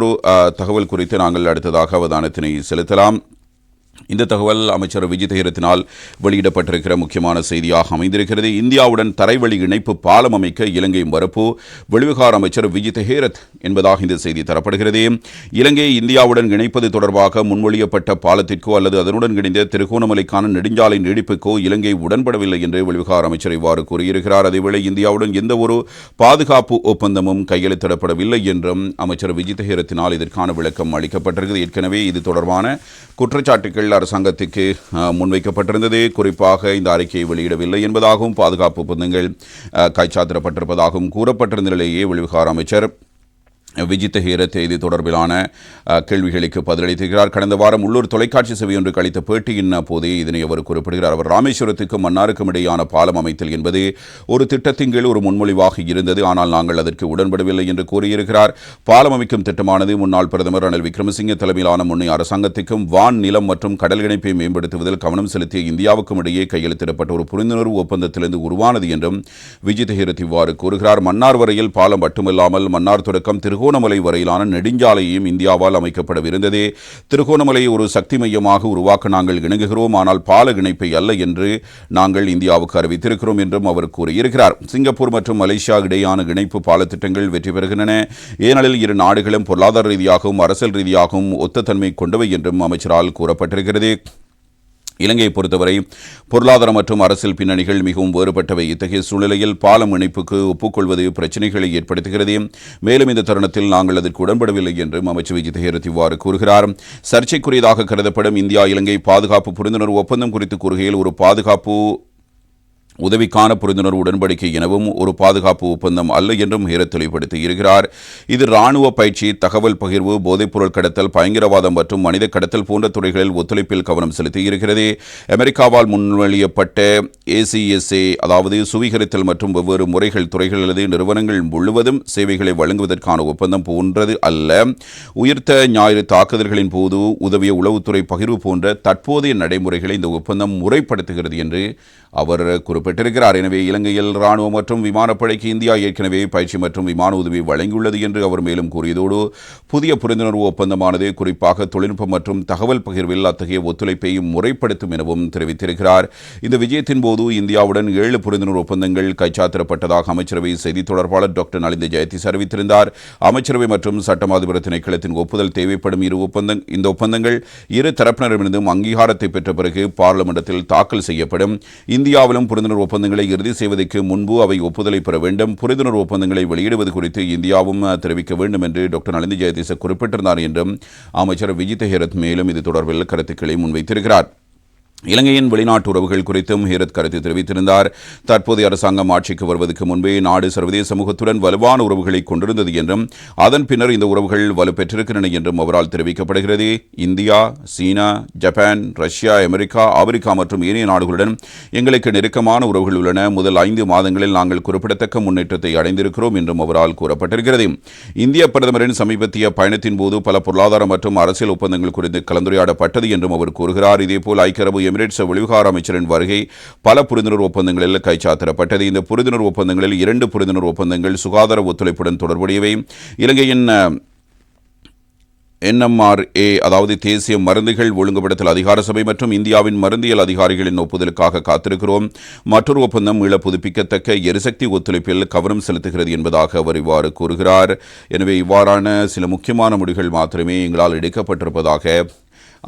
ஒரு தகவல் குறித்து நாங்கள் அடுத்ததாக அவதானத்தினை செலுத்தலாம். இந்த தகவல் அமைச்சர் விஜய் தகிரத்தினால் வெளியிடப்பட்டிருக்கிற முக்கியமான செய்தியாக அமைந்திருக்கிறது. இந்தியாவுடன் தரைவழி இணைப்பு பாலம் அமைக்க இலங்கை மறுப்பு வெளிவிகார அமைச்சர் விஜய் தஹேரத் என்பதாக இந்த செய்தி தரப்படுகிறது. இலங்கையை இந்தியாவுடன் இணைப்பது தொடர்பாக முன்மொழியப்பட்ட பாலத்திற்கோ அல்லது அதனுடன் இணைந்த திருகோணமலைக்கான நெடுஞ்சாலை நீடிப்புக்கோ இலங்கை உடன்படவில்லை என்று வெளிவிகார அமைச்சர் இவ்வாறு கூறியிருக்கிறார். அதேவேளை இந்தியாவுடன் எந்த ஒரு பாதுகாப்பு ஒப்பந்தமும் கையெழுத்திடப்படவில்லை என்றும் அமைச்சர் விஜய் தஹேரத்தினால் இதற்கான விளக்கம் அளிக்கப்பட்டிருக்கிறது. ஏற்கனவே இது தொடர்பான குற்றச்சாட்டுகள் அரசாங்கத்துக்கு அஹ், முன்வைக்கப்பட்டிருந்தது. குறிப்பாக இந்த அறிக்கையை வெளியிடவில்லை என்பதாகவும் பாதுகாப்பு ஒப்பந்தங்கள் கைச்சாத்திரப்பட்டிருப்பதாகவும் கூறப்பட்டிருந்த நிலையே வெளிவிகார அமைச்சர் விஜித்த ஹீர செய்தி தொடர்பிலான கேள்விகளுக்கு பதிலளித்திருக்கிறார். கடந்த வாரம் உள்ளூர் தொலைக்காட்சி சபை ஒன்று அளித்த பேட்டியின் போதே இதனை அவர் குறிப்பிடுகிறார். அவர் ராமேஸ்வரத்துக்கும் மன்னாருக்கும் இடையான பாலம் அமைத்தல் என்பது ஒரு திட்டத்தின் கீழ் ஒரு முன்மொழிவாக இருந்தது. ஆனால் நாங்கள் அதற்கு உடன்படவில்லை என்று கூறியிருக்கிறார். பாலம் அமைக்கும் திட்டமானது முன்னாள் பிரதமர் ரணில் விக்ரமசிங்கே தலைமையிலான முன்னைய அரசாங்கத்துக்கும் வான் நிலம் மற்றும் கடல் இணைப்பை மேம்படுத்துவதில் கவனம் செலுத்திய இந்தியாவுக்கும் இடையே கையெழுத்திடப்பட்ட ஒரு புரிந்துணர்வு ஒப்பந்தத்திலிருந்து உருவானது என்றும் விஜித் ஹீரத் இவ்வாறு கூறுகிறார். மன்னார் வரையில் பாலம் மட்டுமில்லாமல் மன்னார் தொடக்கம் திருகோ திருகோணமலை வரையிலான நெடுஞ்சாலையும் இந்தியாவால் அமைக்கப்படவிருந்தது. திருகோணமலையை ஒரு சக்தி மையமாக உருவாக்க நாங்கள் இணங்குகிறோம். ஆனால் பால இணைப்பை அல்ல என்று நாங்கள் இந்தியாவுக்கு அறிவித்திருக்கிறோம் என்றும் அவர் கூறியிருக்கிறார். சிங்கப்பூர் மற்றும் மலேசியா இடையான இணைப்பு பாலத்திட்டங்கள் வெற்றி பெறுகின்றன. ஏனெனில் இரு நாடுகளும் பொருளாதார ரீதியாகவும் அரசியல் ரீதியாகவும் ஒத்த தன்மை கொண்டவை என்றும் அமைச்சரால் கூறப்பட்டிருக்கிறது. இலங்கையை பொறுத்தவரை பொருளாதார மற்றும் அரசியல் பின்னணிகள் மிகவும் வேறுபட்டவை. இத்தகைய சூழ்நிலையில் பாலம் இணைப்புக்கு ஒப்புக்கொள்வது பிரச்சினைகளை ஏற்படுத்துகிறது. மேலும் இந்த தருணத்தில் நாங்கள் அதற்கு உடன்படவில்லை என்றும் அமைச்சர் விஜய் இவ்வாறு கூறுகிறார். சர்ச்சைக்குரியதாக கருதப்படும் இந்தியா இலங்கை பாதுகாப்பு புரிந்துணர்வு ஒப்பந்தம் குறித்து கூறுகையில் ஒரு பாதுகாப்பு உதவிக்கான புரிந்துணர்வு உடன்படிக்கை எனவும் ஒரு பாதுகாப்பு ஒப்பந்தம் அல்ல என்றும் ஹீரத் தெளிவுபடுத்தி இருக்கிறார். இது ராணுவ பயிற்சி தகவல் பகிர்வு போதைப்பொருள் கடத்தல் பயங்கரவாதம் மற்றும் மனித கடத்தல் போன்ற துறைகளில் ஒத்துழைப்பில் கவனம் செலுத்தி இருக்கிறது. அமெரிக்காவால் முன்மொழியப்பட்ட ஏசிஎஸ்ஏ அதாவது சுவீகரித்தல் மற்றும் வெவ்வேறு முறைகள் துறைகள் அல்லது நிறுவனங்கள் முழுவதும் சேவைகளை வழங்குவதற்கான ஒப்பந்தம் போன்றது அல்ல. உயிர்த்த ஞாயிறு தாக்குதல்களின் போது உதவிய உளவுத்துறை பகிர்வு போன்ற தற்போதைய நடைமுறைகளை இந்த ஒப்பந்தம் முறைப்படுத்துகிறது என்று அவர் குறிப்பிட்டிருக்கிறார். எனவே இலங்கையில் ராணுவ மற்றும் விமானப்படைக்கு இந்தியா ஏற்கனவே பயிற்சி மற்றும் விமான உதவி வழங்கியுள்ளது என்று அவர் மேலும் கூறியதோடு புதிய புரிந்துணர்வு ஒப்பந்தமானது குறிப்பாக தொழில்நுட்பம் மற்றும் தகவல் பகிர்வில் அத்தகைய ஒத்துழைப்பை முறைப்படுத்தும் எனவும் தெரிவித்திருக்கிறார். இந்த விஜயத்தின் போது இந்தியாவுடன் ஏழு புரிந்துணர்வு ஒப்பந்தங்கள் கைச்சாத்திரப்பட்டதாக அமைச்சரவை செய்தி தொடர்பாளர் டாக்டர் நலிந்த ஜெயதி அறிவித்திருந்தார். அமைச்சரவை மற்றும் சட்டமாதிபர திணைக்களத்தின் ஒப்புதல் தேவைப்படும் இரு ஒப்பந்தம் இந்த ஒப்பந்தங்கள் இரு தரப்பினரிடமிருந்தும் அங்கீகாரத்தை பெற்ற பிறகு பார்லிமெண்டத்தில் தாக்கல் செய்யப்படும். இந்தியாவிலும் புரிந்துணர்வு ஒப்பந்தங்களை இறுதி செய்வதற்கு முன்பு அவை ஒப்புதலை பெற வேண்டும். புரிந்துணர்வு ஒப்பந்தங்களை வெளியிடுவது குறித்து இந்தியாவும் தெரிவிக்க வேண்டும் என்று டாக்டர் நலிந்த ஜெயதீச குறிப்பிட்டிருந்தார் என்றும் அமைச்சர் விஜித் ஹெரத் மேலும் இது தொடர்பில் கருத்துக்களை முன்வைத்திருக்கிறார். இலங்கையின் வெளிநாட்டு உறவுகள் குறித்தும் ஹீரத் கருத்து தெரிவித்திருந்தார். தற்போதைய அரசாங்கம் ஆட்சிக்கு வருவதற்கு முன்பே நாடு சர்வதேச சமூகத்துடன் வலுவான உறவுகளை கொண்டிருந்தது என்றும் அதன் பின்னர் இந்த உறவுகள் வலுப்பெற்றிருக்கின்றன என்றும் அவரால் தெரிவிக்கப்படுகிறது. இந்தியா சீனா ஜப்பான் ரஷ்யா அமெரிக்கா ஆப்பிரிக்கா மற்றும் ஏனைய நாடுகளுடன் எங்களுக்கு நெருக்கமான உறவுகள் உள்ளன. முதல் ஐந்து மாதங்களில் நாங்கள் குறிப்பிடத்தக்க முன்னேற்றத்தை அடைந்திருக்கிறோம் என்றும் அவரால் கூறப்பட்டிருக்கிறது. இந்திய பிரதமரின் சமீபத்திய பயணத்தின் போது பல பொருளாதார மற்றும் அரசியல் ஒப்பந்தங்கள் குறித்து கலந்துரையாடப்பட்டது என்றும் அவர் கூறுகிறார். இதேபோல் ஐக்கிய அரபு எமிரேட்ஸ் வெளிவிகார அமைச்சரின் வருகை பல புரிந்துணர்வு ஒப்பந்தங்களில் கைச்சாத்திடப்பட்டது இந்த புரிந்துணர்வு ஒப்பந்தங்களில் இரண்டு புரிந்துணர்வு ஒப்பந்தங்கள் சுகாதார ஒத்துழைப்புடன் தொடர்புடையவை. இலங்கையின் என்எம்ஆர்ஏ அதாவது தேசிய மருந்துகள் ஒழுங்குபடுத்தல் அதிகார சபை மற்றும் இந்தியாவின் மருந்தியல் அதிகாரிகளின் ஒப்புதலுக்காக காத்திருக்கிறோம். மற்றொரு ஒப்பந்தம் மீள புதுப்பிக்கத்தக்க எரிசக்தி ஒத்துழைப்பில் கவனம் செலுத்துகிறது என்பதாக அவர் இவ்வாறு கூறுகிறார். எனவே இவ்வாறான சில முக்கியமான முடிவுகள் மாத்திரமே எங்களால் எடுக்கப்பட்டிருப்பதாக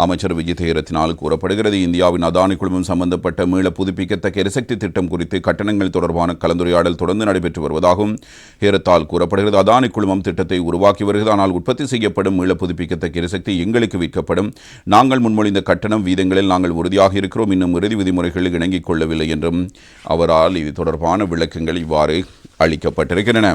அமைச்சர் விஜய் தேரத்தினால் கூறப்படுகிறது. இந்தியாவின் அதானி குழுமம் சம்பந்தப்பட்ட மீள புதுப்பிக்கத்தக்க எரிசக்தி திட்டம் குறித்து கட்டணங்கள் தொடர்பான கலந்துரையாடல் தொடர்ந்து நடைபெற்று வருவதாகவும் ஹேரத்தால் கூறப்படுகிறது. அதானி குழுமம் திட்டத்தை உருவாக்கி வருகிறது. ஆனால் உற்பத்தி செய்யப்படும் மீள புதுப்பிக்கத்தக்க எரிசக்தி எங்களுக்கு விற்கப்படும். நாங்கள் முன்மொழிந்த கட்டணம் வீதங்களில் நாங்கள் உறுதியாக இருக்கிறோம். இன்னும் இறுதி விதிமுறைகளில் இணங்கிக் கொள்ளவில்லை என்றும் அவரால் இது தொடர்பான விளக்கங்கள் இவ்வாறு அளிக்கப்பட்டிருக்கின்றன.